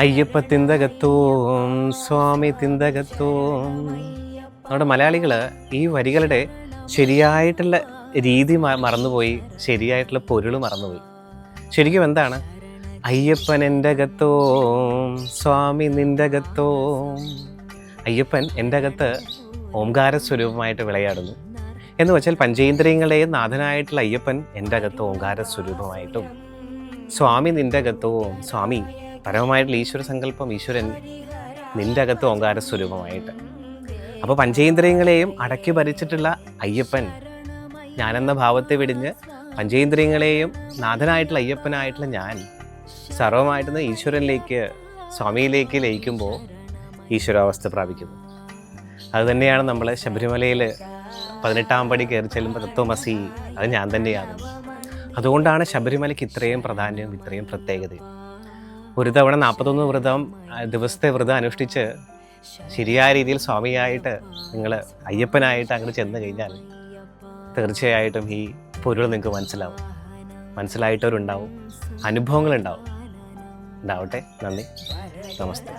അയ്യപ്പ തിന്തകത്തോം സ്വാമി തിന്തകത്തോം. നമ്മുടെ മലയാളികൾ ഈ വരികളുടെ ശരിയായിട്ടുള്ള രീതി മറന്നുപോയി ശരിയായിട്ടുള്ള പൊരുൾ മറന്നുപോയി. ശരിക്കും എന്താണ്? അയ്യപ്പൻ എന്റെ അകത്തോം സ്വാമി നിന്റെ അകത്തോം അയ്യപ്പൻ എന്റെ അകത്ത് ഓംകാര സ്വരൂപമായിട്ട് വിളയാടുന്നു. എന്ന് വെച്ചാൽ പഞ്ചേന്ദ്രിയങ്ങളെ നാഥനായിട്ടുള്ള അയ്യപ്പൻ എന്റെ അകത്ത് ഓംകാര സ്വരൂപമായിട്ടും സ്വാമി നിന്റെ അകത്തോം സ്വാമി പരമമായിട്ടുള്ള ഈശ്വര സങ്കല്പം ഈശ്വരൻ നിന്റെ അകത്ത് ഓങ്കാര സ്വരൂപമായിട്ട്. അപ്പോൾ പഞ്ചേന്ദ്രിയങ്ങളെയും അടക്കി ഭരിച്ചിട്ടുള്ള അയ്യപ്പൻ ഞാനെന്ന ഭാവത്തെ വിടിഞ്ഞ് പഞ്ചേന്ദ്രിയങ്ങളെയും നാഥനായിട്ടുള്ള അയ്യപ്പനായിട്ടുള്ള ഞാൻ സർവമായിട്ടുന്ന ഈശ്വരനിലേക്ക് സ്വാമിയിലേക്ക് ലയിക്കുമ്പോൾ ഈശ്വരാവസ്ഥ പ്രാപിക്കുന്നു. അതുതന്നെയാണ് നമ്മൾ ശബരിമലയിൽ പതിനെട്ടാം പടി കയറി ചെല്ലുമ്പോൾ തത്വമസി അത് ഞാൻ തന്നെയാകുന്നു. അതുകൊണ്ടാണ് ശബരിമലയ്ക്ക് ഇത്രയും പ്രാധാന്യവും ഇത്രയും പ്രത്യേകതയും. ഒരു തവണ നാൽപ്പത്തൊന്ന് വ്രതം ദിവസത്തെ വ്രതം അനുഷ്ഠിച്ച് ശരിയായ രീതിയിൽ സ്വാമിയായിട്ട് നിങ്ങൾ അയ്യപ്പനായിട്ട് അങ്ങോട്ട് ചെന്ന് കഴിഞ്ഞാൽ തീർച്ചയായിട്ടും ഈ പൊരുൾ നിങ്ങൾക്ക് മനസ്സിലാവും. മനസ്സിലായിട്ടവരുണ്ടാവും. അനുഭവങ്ങളുണ്ടാവും. ഉണ്ടാവട്ടെ. നന്ദി. നമസ്തേ.